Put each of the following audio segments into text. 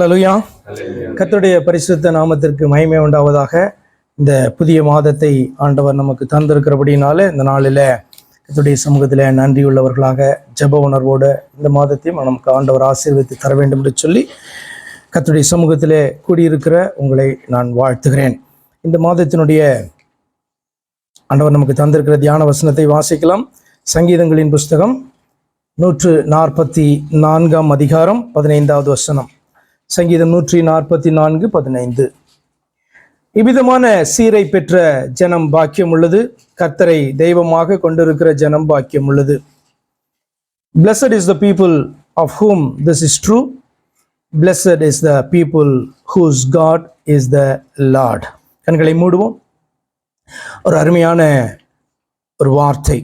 ஹலலுயா கர்த்தருடைய பரிசுத்த நாமத்திற்கு மகிமை உண்டாவதாக இந்த புதிய மாதத்தை ஆண்டவர் நமக்கு தந்திருக்கிறபடினால இந்த நாளில் கர்த்தருடைய சமூகத்தில் நன்றியுள்ளவர்களாக ஜெப உணர்வோடு இந்த மாதத்தையும் நமக்கு ஆண்டவர் ஆசீர்வதித்து தர வேண்டும் என்று சொல்லி கர்த்தருடைய சமூகத்திலே கூடியிருக்கிற உங்களை நான் வாழ்த்துகிறேன். இந்த மாதத்தினுடைய ஆண்டவர் நமக்கு தந்திருக்கிற தியான வசனத்தை வாசிக்கலாம். சங்கீதங்களின் புஸ்தகம் நூற்று நாற்பத்தி நான்காம் அதிகாரம் பதினைந்தாவது வசனம். சங்கீதம் நூற்றி நாற்பத்தி நான்கு பதினைந்து. இவ்விதமான சீரை பெற்ற ஜனம் பாக்கியம் உள்ளது. கர்த்தரை தெய்வமாக கொண்டிருக்கிற ஜனம் பாக்கியம் உள்ளது. Blessed is the people of whom this is true blessed is the people whose God is the Lord கண்களை மூடுவோம். ஒரு அருமையான ஒரு வார்த்தை.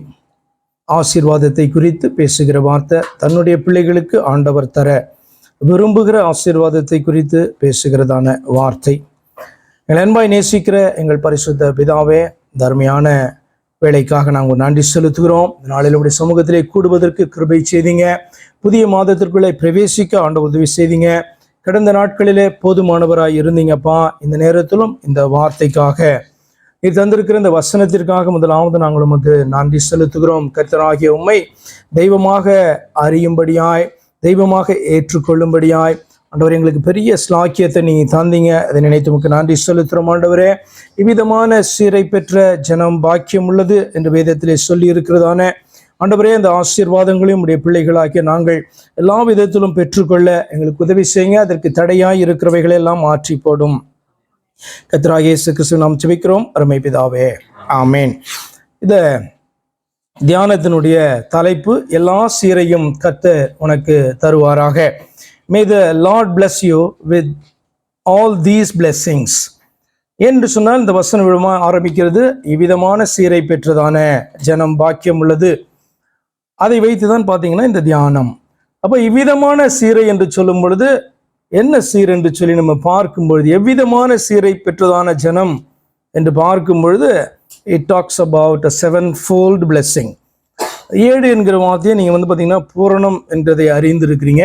ஆசீர்வாதத்தை குறித்து பேசுகிற வார்த்தை தன்னுடைய பிள்ளைகளுக்கு ஆண்டவர் தர. விரும்புகிற ஆசீர்வாதத்தை குறித்து பேசுகிறதான வார்த்தை. எங்கள் அன்பாய் நேசிக்கிற எங்கள் பரிசுத்த பிதாவே தர்மையான வேலைக்காக நாங்கள் நன்றி செலுத்துகிறோம். நாளில் உடைய சமூகத்திலே கூடுவதற்கு கிருபை செய்தீங்க. புதிய மாதத்திற்குள்ளே பிரவேசிக்க ஆண்ட உதவி செய்தீங்க. கடந்த நாட்களிலே போதுமானவராய் இருந்தீங்கப்பா. இந்த நேரத்திலும் இந்த வார்த்தைக்காக நீ தந்திருக்கிற இந்த வசனத்திற்காக முதலாவது நாங்கள் உமக்கு நன்றி செலுத்துகிறோம். கர்த்தராகிய உண்மை தெய்வமாக அறியும்படியாய் தெய்வமாக ஏற்றுக்கொள்ளும்படியாய். ஆண்டவர் எங்களுக்கு பெரிய ஸ்லாக்கியத்தை நீங்கள் தந்தீங்க. அதை நினைத்து உமக்கு நன்றி செலுத்துகிறோம் ஆண்டவரே. இவ்விதமான சீரை பெற்ற ஜனம் பாக்கியம் உள்ளது என்று வேதத்திலே சொல்லி இருக்கிறதான ஆண்டவரே அந்த ஆசீர்வாதங்களையும் உடைய பிள்ளைகளாகிய நாங்கள் எல்லா விதத்திலும் பெற்றுக்கொள்ள எங்களுக்கு உதவி செய்யுங்க. அதற்கு தடையாய் இருக்கிறவைகளை எல்லாம் மாற்றி போடும். கத்ராகேசு கிறிஸ்து நாம் ஜெபிக்கிறோம். அருமை பிதாவே. ஆமேன். இதை தியானத்தினுடைய தலைப்பு எல்லா சீரையும் கத்த உனக்கு தருவாராக. May the Lord bless you with all these blessings என்று சொன்னால் இந்த வசன விழமா ஆரம்பிக்கிறது இவ்விதமான சீரை பெற்றதான ஜனம் பாக்கியம் உள்ளது. அதை வைத்து தான் பார்த்தீங்கன்னா இந்த தியானம். அப்போ இவ்விதமான சீரை என்று சொல்லும் பொழுது என்ன சீர் என்று சொல்லி நம்ம பார்க்கும் பொழுது எவ்விதமான சீரை பெற்றதான ஜனம் என்று பார்க்கும் பொழுது it talks about a seven fold blessing ஏழு என்கிற வார்த்தையை நீங்கள் வந்து பார்த்தீங்கன்னா பூரணம் என்றதை அறிந்திருக்கிறீங்க.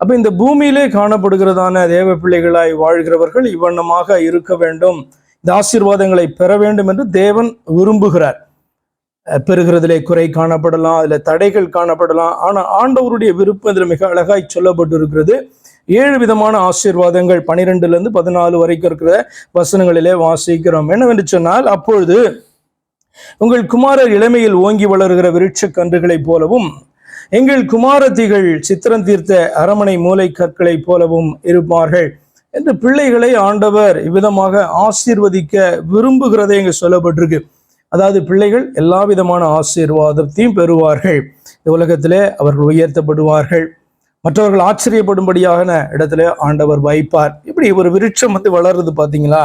அப்போ இந்த பூமியிலே காணப்படுகிறதான தேவ பிள்ளைகளாய் வாழ்கிறவர்கள் இவ்வண்ணமாக இருக்க வேண்டும். இந்த ஆசீர்வாதங்களை பெற வேண்டும் என்று தேவன் விரும்புகிறார். பெறுகிறதிலே குறை காணப்படலாம் அதில் தடைகள் காணப்படலாம். ஆனால் ஆண்டவருடைய விருப்பம் இதில் மிக அழகாய் சொல்லப்பட்டிருக்கிறது. ஏழு விதமான ஆசீர்வாதங்கள் பனிரெண்டுலேருந்து பதினாலு வரைக்கும் இருக்கிற வசனங்களிலே வாசிக்கிறோம். என்னவென்று சொன்னால் அப்பொழுது உங்கள் குமாரர் இளமையில் ஓங்கி வளர்கிற விருட்ச கன்றுகளைப் போலவும் எங்கள் குமாரத்திகள் சித்திரம் தீர்த்த அரமனை மூளை கற்களைப் போலவும் இருப்பார்கள் என்று பிள்ளைகளை ஆண்டவர் இவ்விதமாக ஆசீர்வதிக்க விரும்புகிறதை இங்கு சொல்லப்பட்டிருக்கு. அதாவது பிள்ளைகள் எல்லா விதமான ஆசீர்வாதத்தையும் பெறுவார்கள். இந்த உலகத்திலே அவர்கள் உயர்த்தப்படுவார்கள். மற்றவர்கள் ஆச்சரியப்படும்படியான இடத்துல ஆண்டவர் வைப்பார் இப்படி ஒரு விருட்சம் வந்து வளருது பார்த்தீங்களா?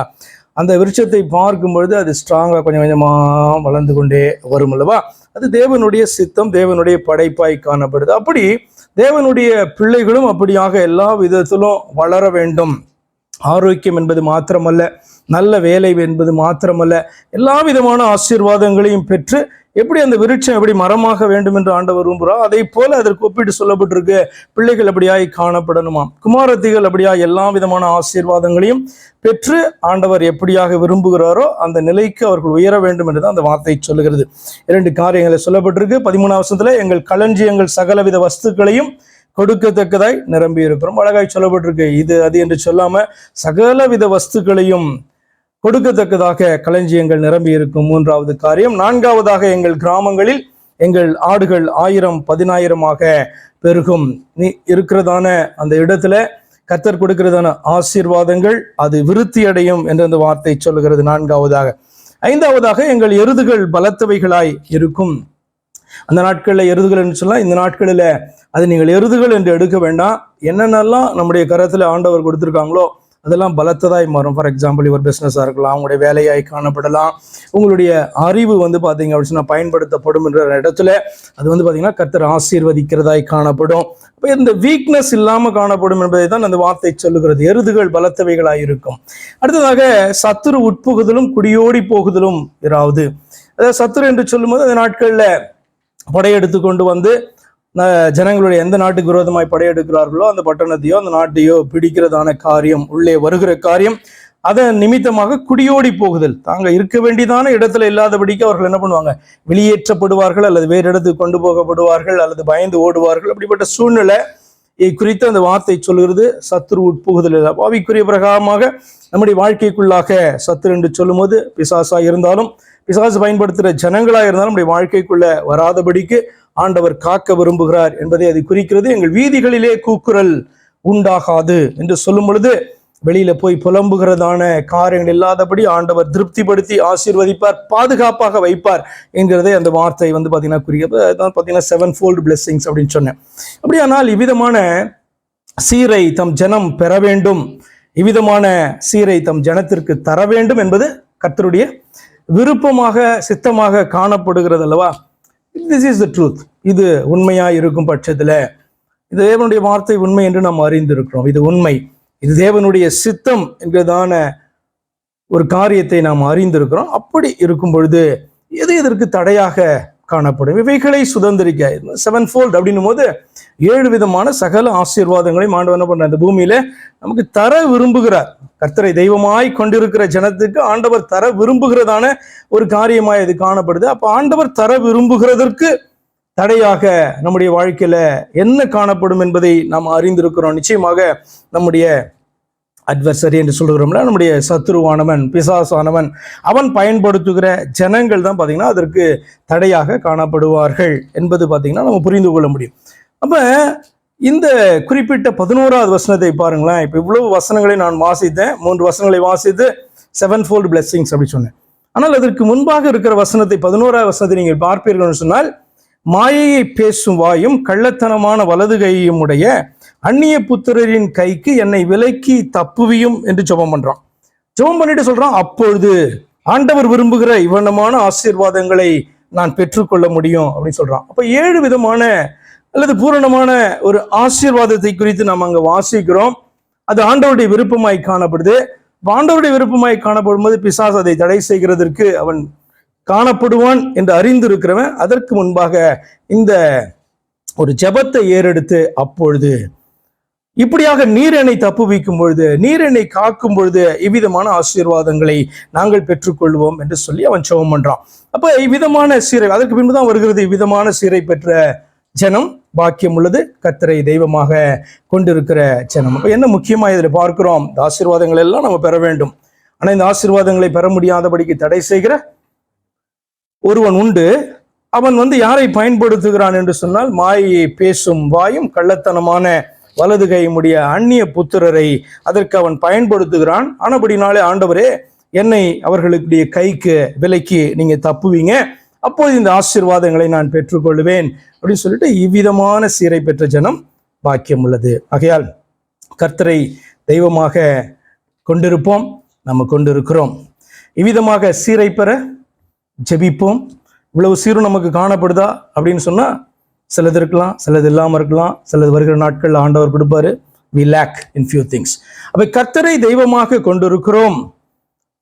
அந்த விருட்சத்தை பார்க்கும் பொழுது அது ஸ்ட்ராங்காக கொஞ்சம் கொஞ்சமாக வளர்ந்து கொண்டே வரும் அல்லவா? அது தேவனுடைய சித்தம் தேவனுடைய படைப்பாய் காணப்படுது. அப்படி தேவனுடைய பிள்ளைகளும் அப்படியாக எல்லா விதத்திலும் வளர வேண்டும். ஆரோக்கியம் என்பது மாத்திரமல்ல. நல்ல வேலை என்பது மாத்திரமல்ல எல்லா விதமான ஆசீர்வாதங்களையும் பெற்று எப்படி அந்த விருட்சம் எப்படி மரமாக வேண்டும் என்று ஆண்டவர் விரும்புகிறோம் அதை போல அதற்கு ஒப்பிட்டு சொல்லப்பட்டிருக்கு. பிள்ளைகள் அப்படியாய் காணப்படணுமா குமாரத்திகள் அப்படியாய் எல்லா விதமான ஆசீர்வாதங்களையும் பெற்று ஆண்டவர் எப்படியாக விரும்புகிறாரோ அந்த நிலைக்கு அவர்கள் உயர வேண்டும் என்று அந்த வார்த்தை சொல்லுகிறது. இரண்டு காரியங்களை சொல்லப்பட்டிருக்கு. பதிமூணாம் வருஷத்துல எங்கள் களஞ்சியங்கள் சகலவித வஸ்துக்களையும் கொடுக்கத்தக்கதாய் நிரம்பி இருக்கிறோம் அழகாய் சொல்லப்பட்டிருக்கு. இது அது என்று சொல்லாம சகலவித வஸ்துக்களையும் கொடுக்கத்தக்கதாக களஞ்சியங்கள் நிரம்பி இருக்கும் மூன்றாவது காரியம். நான்காவதாக எங்கள் கிராமங்களில் எங்கள் ஆடுகள் ஆயிரம் பதினாயிரமாக பெருகும். நீ இருக்கிறதான அந்த இடத்துல கத்தர் கொடுக்கிறதான ஆசீர்வாதங்கள் அது விருத்தி அடையும் என்று அந்த வார்த்தை சொல்லுகிறது நான்காவதாக. ஐந்தாவதாக எங்கள் எருதுகள் பலத்தவைகளாய் இருக்கும். அந்த நாட்களில் எருதுகள் என்று சொல்லலாம் இந்த நாட்களில் அது நீங்கள் எருதுகள் என்று எடுக்க வேண்டாம். என்னென்னலாம் நம்முடைய கரத்தில் ஆண்டவர் கொடுத்துருக்காங்களோ அதெல்லாம் பலத்ததாய் மாறும். ஃபார் எக்ஸாம்பிள் ஒரு பிஸ்னஸாக இருக்கலாம் உங்களுடைய வேலையாய் காணப்படலாம். உங்களுடைய அறிவு வந்து பார்த்தீங்க அப்படின்னு பயன்படுத்தப்படும் என்ற இடத்துல அது வந்து பார்த்தீங்கன்னா கர்த்தர் ஆசீர்வதிக்கிறதாய் காணப்படும். இப்போ இந்த வீக்னஸ் இல்லாமல் காணப்படும் என்பதை தான் அந்த வார்த்தை சொல்லுகிறது. எருதுகள் பலத்தவைகளாக இருக்கும். அடுத்ததாக சத்துரு உட்புகுதலும் குடியோடி போகுதலும் இராவது அதாவது சத்துரு என்று சொல்லும்போது அந்த நாட்களில் படையெடுத்து கொண்டு வந்து ஜனங்களுடைய எந்த நாட்டுக்கு விரோதமாய் படையெடுக்கிறார்களோ அந்த பட்டணத்தையோ அந்த நாட்டையோ பிடிக்கிறதான காரியம் உள்ளே வருகிற காரியம் அதன் நிமித்தமாக குடியோடி போகுதல். தாங்க இருக்க வேண்டியதான இடத்துல இல்லாதபடிக்கு அவர்கள் என்ன பண்ணுவாங்க? வெளியேற்றப்படுவார்கள் அல்லது வேறு இடத்துக்கு கொண்டு போகப்படுவார்கள் அல்லது பயந்து ஓடுவார்கள். அப்படிப்பட்ட சூழ்நிலை குறித்து அந்த வார்த்தை சொல்கிறது சத்துரு உட்புகுதல் இல்லை. பாவிக்குரிய பிரகாரமாக நம்முடைய வாழ்க்கைக்குள்ளாக சத்துரு என்று சொல்லும்போது பிசாசா இருந்தாலும் பிசாசு பயன்படுத்துகிற ஜனங்களாக இருந்தாலும் நம்முடைய வாழ்க்கைக்குள்ள வராதபடிக்கு ஆண்டவர் காக்க விரும்புகிறார் என்பதை அது குறிக்கிறது. எங்கள் வீதிகளிலே கூக்குரல் உண்டாகாது என்று சொல்லும் பொழுது வெளியில போய் புலம்புகிறதான காரியங்கள் இல்லாதபடி ஆண்டவர் திருப்திப்படுத்தி ஆசீர்வதிப்பார் பாதுகாப்பாக வைப்பார் என்கிறதே அந்த வார்த்தை வந்து பார்த்தீங்கன்னா குறிக்கிறது. அதான் பார்த்தீங்கன்னா செவன் ஃபோல்டு பிளெஸ்ஸிங்ஸ் அப்படின்னு சொன்னேன். அப்படியானால் இவ்விதமான சீரை தம் ஜனம் பெற வேண்டும். இவ்விதமான சீரை தம் ஜனத்திற்கு தர வேண்டும் என்பது கர்த்தருடைய விருப்பமாக சித்தமாக காணப்படுகிறது அல்லவா? திஸ் இஸ் த ட்ரூத் இது உண்மையா இருக்கும் பட்சத்தில் இது தேவனுடைய வார்த்தை உண்மை என்று நாம் அறிந்திருக்கிறோம். இது உண்மை. இது தேவனுடைய சித்தம் என்கிறதான ஒரு காரியத்தை நாம் அறிந்திருக்கிறோம். அப்படி இருக்கும் பொழுது எது இதற்கு தடையாக காணப்படும். இவைகளை சுதந்திரிக்க செவன் ஃபோல்ட் அப்படின்னும் போது ஏழு விதமான சகல ஆசீர்வாதங்களையும் ஆண்டு என்ன பண்ற இந்த பூமியில நமக்கு தர விரும்புகிறார். கர்த்தரை தெய்வமாய் கொண்டிருக்கிற ஜனத்துக்கு ஆண்டவர் தர விரும்புகிறதான ஒரு காரியமாய் இது காணப்படுது. அப்ப ஆண்டவர் தர விரும்புகிறதற்கு தடையாக நம்முடைய வாழ்க்கையில என்ன காணப்படும் என்பதை நாம் அறிந்திருக்கிறோம். நிச்சயமாக நம்முடைய அட்வர்சரி என்று சொல்லுகிறோம்ல நம்முடைய சத்ருவானவன் பிசாசானவன் அவன் பயன்படுத்துகிற ஜனங்கள் தான் பார்த்தீங்கன்னா அதற்கு தடையாக காணப்படுவார்கள் என்பது பார்த்தீங்கன்னா நம்ம புரிந்து கொள்ள முடியும். அப்போ இந்த குறிப்பிட்ட பதினோராவது வசனத்தை பாருங்களேன். இப்போ இவ்வளவு வசனங்களை நான் வாசித்தேன். மூன்று வசனங்களை வாசித்து செவன் ஃபோல்டு பிளெஸ்ஸிங்ஸ் அப்படி சொன்னேன். ஆனால் அதற்கு முன்பாக இருக்கிற வசனத்தை பதினோராவது வசனத்தை நீங்கள் பார்ப்பீர்கள் சொன்னால் மாயையை பேசும் வாயும் கள்ளத்தனமான வலது கையும் உடைய அந்நிய புத்திரரின் கைக்கு என்னை விலக்கி தப்புவியும் என்று ஜெபம் பண்றான். ஜெபம் பண்ணிட்டு சொல்றான் அப்பொழுது ஆண்டவர் விரும்புகிற இவனமான ஆசீர்வாதங்களை நான் பெற்றுக்கொள்ள முடியும் அப்படின்னு சொல்றான். அப்ப ஏழு விதமான அல்லது பூரணமான ஒரு ஆசீர்வாதத்தை குறித்து நாம் அங்க வாசிக்கிறோம். அது ஆண்டவருடைய விருப்பமாய் காணப்படுது. ஆண்டவருடைய விருப்பமாய் காணப்படும் போது பிசாஸ் அதை தடை செய்கிறதற்கு அவன் காணப்படுவான் என்று அறிந்திருக்கிறவன். அதற்கு முன்பாக இந்த ஒரு ஜெபத்தை ஏறெடுத்து அப்பொழுது இப்படியாக நீர் தப்புவிக்கும் பொழுது நீர் காக்கும் பொழுது இவ்விதமான ஆசீர்வாதங்களை நாங்கள் பெற்றுக்கொள்வோம் என்று சொல்லி அவன் ஜெபம் பண்றான். அப்ப இவ்விதமான சீரை அதற்கு பின்பு தான் வருகிறது இவ்விதமான சீரை பெற்ற ஜனம் பாக்கியம் உள்ளது கத்தரை தெய்வமாக கொண்டிருக்கிற ஜனம். அப்ப என்ன முக்கியமா இதில் பார்க்கிறோம்? இந்த ஆசீர்வாதங்கள் எல்லாம் நம்ம பெற வேண்டும். ஆனா இந்த ஆசீர்வாதங்களை பெற முடியாதபடிக்கு தடை செய்கிற ஒருவன் உண்டு. அவன் வந்து யாரை பயன்படுத்துகிறான் என்று சொன்னால் மாயை பேசும் வாயும் கள்ளத்தனமான வலது கையுடைய அந்நிய புத்திரரை அதற்கு அவன் பயன்படுத்துகிறான். ஆனபடினாலே ஆண்டவரே என்னை அவர்களுடைய கைக்கு விலைக்கு நீங்க தப்புவீங்க. அப்போது இந்த ஆசீர்வாதங்களை நான் பெற்றுக்கொள்வேன் அப்படின்னு சொல்லிட்டு இவ்விதமான சீரை பெற்ற ஜனம் பாக்கியம் உள்ளது. ஆகையால் கர்த்தரை தெய்வமாக கொண்டிருப்போம் நம்ம கொண்டிருக்கிறோம். இவ்விதமாக சீரை பெற ஜெபிப்போம். இவ்வளவு சீரும் நமக்கு காணப்படுதா அப்படின்னு சொன்னா சிலது இருக்கலாம் சிலது இல்லாமல் இருக்கலாம் சிலது வருகிற நாட்கள் ஆண்டவர் கொடுப்பாரு. We lack in few things அப்போ கர்த்தரை தெய்வமாக கொண்டிருக்கிறோம்.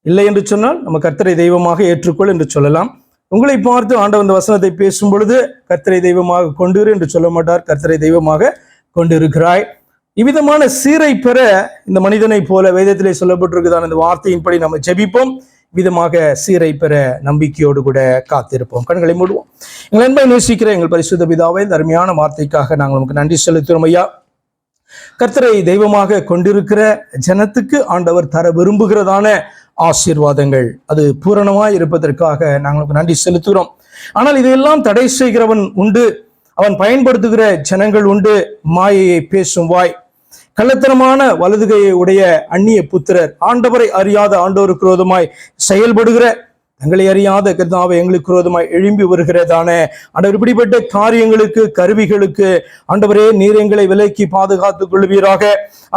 இல்லை என்று சொன்னால் நம்ம கர்த்தரை தெய்வமாக ஏற்றுக்கொள் என்று சொல்லலாம். உங்களை பார்த்து ஆண்டவர் இந்த வசனத்தை பேசும் பொழுது கர்த்தரை தெய்வமாக கொண்டிரு என்று சொல்ல மாட்டார். கர்த்தரை தெய்வமாக கொண்டிருக்கிறாய். இவ்விதமான சீரை பெற இந்த மனிதனை போல வேதத்திலே சொல்லப்பட்டிருக்குதான் இந்த வார்த்தையின்படி நம்ம ஜெபிப்போம். விதமாக சீரை பெற நம்பிக்கையோடு கூட காத்திருப்போம். கண்களை மூடுவோம். எங்கள் அன்பை நேசிக்கிற எங்கள் பரிசுத்த பிதாவை தர்மையான வார்த்தைக்காக நாங்கள் உங்களுக்கு நன்றி செலுத்துகிறோம் ஐயா. கர்த்தரை தெய்வமாக கொண்டிருக்கிற ஜனத்துக்கு ஆண்டவர் தர விரும்புகிறதான ஆசீர்வாதங்கள். அது பூரணமாய் இருப்பதற்காக நாங்கள் உங்களுக்கு நன்றி செலுத்துகிறோம். ஆனால் இதையெல்லாம் தடை செய்கிறவன் உண்டு. அவன் பயன்படுத்துகிற ஜனங்கள் உண்டு. மாயையை பேசும் வாய் கள்ளத்தனமான வலதுகையை உடைய அந்நிய புத்திரர் ஆண்டவரை அறியாத ஆண்டவருக்கு விரோதமாய் செயல்படுகிற தங்களை அறியாத கர்த்தாவை எங்களுக்கு விரோதமாய் எழும்பி வருகிறதான. ஆண்டவர் இப்படிப்பட்ட காரியங்களுக்கு கருவிகளுக்கு ஆண்டவரே நீர் எங்களை விலக்கி பாதுகாத்துக் கொள்வீராக.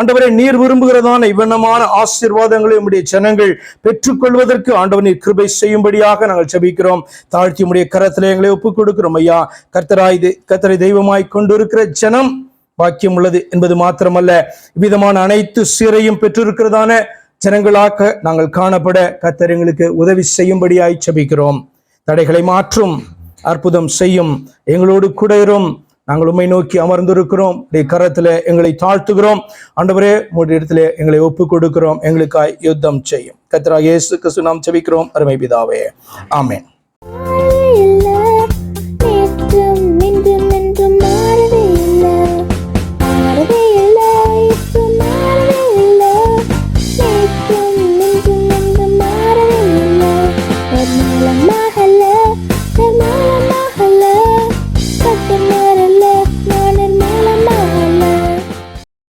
ஆண்டவரே நீர் விரும்புகிறதான இவ்வண்ணமான ஆசீர்வாதங்களை உடைய ஜனங்கள் பெற்றுக்கொள்வதற்கு ஆண்டவர் நீர் கிருபை செய்யும்படியாக நாங்கள் செபிக்கிறோம் தாழ்த்தி உடைய கரத்திலே எங்களை ஒப்புக் கொடுக்கிறோம் ஐயா. கர்த்தராய் கர்த்தரை தெய்வமாய் கொண்டிருக்கிற ஜனம் பாக்கியம் உள்ளது என்பது மாத்திரமல்ல. இவ்விதமான அனைத்து சீரையும் பெற்றிருக்கிறதான ஜனங்களாக நாங்கள் காணப்பட கத்தர் எங்களுக்கு உதவி செய்யும்படியாய் செபிக்கிறோம் தடைகளை மாற்றும் அற்புதம் செய்யும் எங்களோடு கூட நாங்கள் உம்மை நோக்கி அமர்ந்திருக்கிறோம். உடைய கரத்துல எங்களை தாழ்த்துகிறோம். ஆண்டவரே உங்களுடைய இடத்துல எங்களை ஒப்பு கொடுக்கிறோம் எங்களுக்காய் யுத்தம் செய்யும். கத்ரா இயேசு கிறிஸ்து நாம் செபிக்கிறோம் அருமை பிதாவே. ஆமேன்.